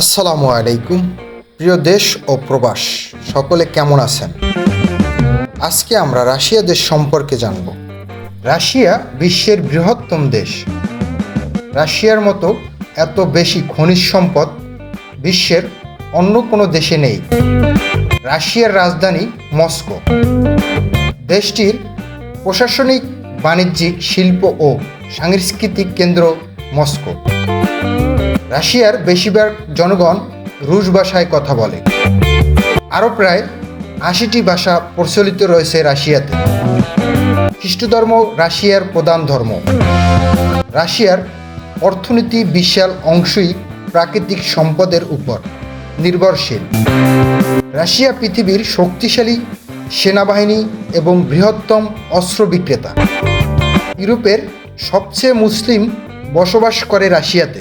আসসালামু আলাইকুম। প্রিয় দেশ ও প্রবাস, সকলে কেমন আছেন? আজকে আমরা রাশিয়া দেশ সম্পর্কে জানব। রাশিয়া বিশ্বের বৃহত্তম দেশ। রাশিয়ার মতো এত বেশি খনিজ সম্পদ বিশ্বের অন্য কোনো দেশে নেই। রাশিয়ার রাজধানী মস্কো। দেশটির প্রশাসনিক, বাণিজ্যিক, শিল্প ও সাংস্কৃতিক কেন্দ্র মস্কো। রাশিয়ার বেশিরভাগ জনগণ রুশ ভাষায় কথা বলে। আরও প্রায় আশিটি ভাষা প্রচলিত রয়েছে রাশিয়াতে। খ্রিস্ট ধর্ম রাশিয়ার প্রধান ধর্ম। রাশিয়ার অর্থনীতি বিশাল অংশই প্রাকৃতিক সম্পদের উপর নির্ভরশীল। রাশিয়া পৃথিবীর শক্তিশালী সেনাবাহিনী এবং বৃহত্তম অস্ত্র বিক্রেতা। ইউরোপের সবচেয়ে মুসলিম বসবাস করে রাশিয়াতে।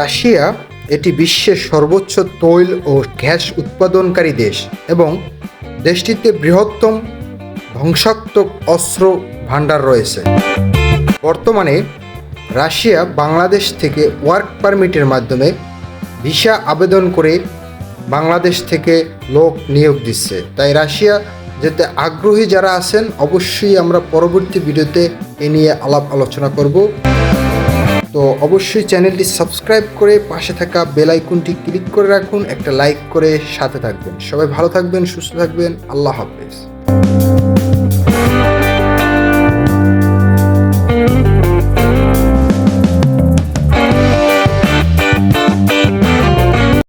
রাশিয়া এটি বিশ্বের সর্বোচ্চ তৈল ও গ্যাস উৎপাদনকারী দেশ এবং দেশটিতে বৃহত্তম ধ্বংসাত্মক অস্ত্র ভাণ্ডার রয়েছে। বর্তমানে রাশিয়া বাংলাদেশ থেকে ওয়ার্ক পারমিটের মাধ্যমে ভিসা আবেদন করে বাংলাদেশ থেকে লোক নিয়োগ দিচ্ছে। তাই রাশিয়া যেতে আগ্রহী যারা আছেন, অবশ্যই আমরা পরবর্তী ভিডিওতে এ নিয়ে আলাপ আলোচনা করব। তো অবশ্যই চ্যানেলটি সাবস্ক্রাইব করে পাশে থাকা বেল আইকনটি ক্লিক করে রাখুন, একটা লাইক করে সাথে থাকবেন। সবাই ভালো থাকবেন, সুস্থ থাকবেন, আল্লাহ হাফেজ।